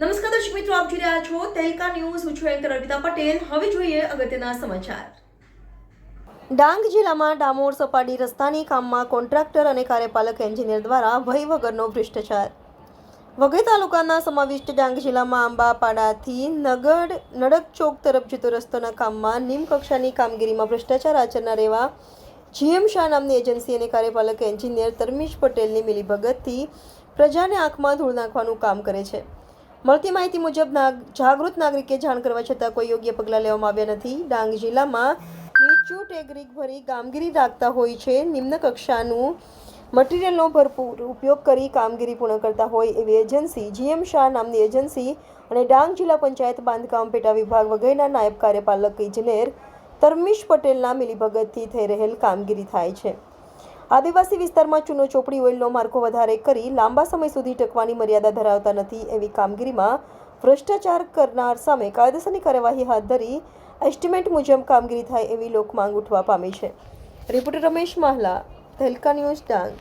નમસ્કાર દર્શક મિત્રો, આપ જોઈ રહ્યા છો તેલકા ન્યૂઝ. હું છું એન્કર અર્પિતા પટેલ. હવે જોઈએ અગત્યના સમાચાર. ડાંગ જિલ્લામાં ડામોર સપાટી રસ્તાની કામમાં કોન્ટ્રાક્ટર અને કાર્યપાલક એન્જિનિયર દ્વારા ભય વગરનો ભ્રષ્ટાચાર. વઘઈ તાલુકાના સમાવિષ્ટ ડાંગ જિલ્લામાં આંબાપાડાથી નગર નડક ચોક તરફ જતો રસ્તાના કામમાં નિમ કક્ષાની કામગીરીમાં ભ્રષ્ટાચાર આચરનાર એવા જીએમ શાહ નામની એજન્સી અને કાર્યપાલક એન્જિનિયર તરમીશ પટેલની મિલીભગતથી પ્રજાને આંખમાં ધૂળ નાખવાનું કામ કરે છે. મળતી માહિતી મુજબ જાગૃત નાગરિકે જાણ કરવા છતાં કોઈ યોગ્ય પગલાં લેવામાં આવ્યા નથી. ડાંગ જિલ્લામાં નીચું ટેગરીક ભરી કામગીરી રાખતા હોય છે. નિમ્ન કક્ષાનું મટીરિયલનો ભરપૂર ઉપયોગ કરી કામગીરી પૂર્ણ કરતા હોય એવી એજન્સી, જીએમ શાહ નામની એજન્સી અને ડાંગ જિલ્લા પંચાયત બાંધકામ પેટા વિભાગ વગેરેના નાયબ કાર્યપાલક ઇજનેર તરમીશ પટેલના મિલીભગતથી થઈ રહેલ કામગીરી થાય છે. આદિવાસી વિસ્તારમાં ચૂનો ચોપડી ઓઇલનો માર્કો વધારે કરી લાંબા સમય સુધી ટકવાની મર્યાદા ધરાવતા નથી એવી કામગીરીમાં ભ્રષ્ટાચાર કરનાર સામે કાયદેસરની કાર્યવાહી હાથ ધરી એસ્ટિમેટ મુજબ કામગીરી થાય એવી લોકમાંગ ઉઠવા પામી છે. Reporter Ramesh Mahla Tehelka news Dang.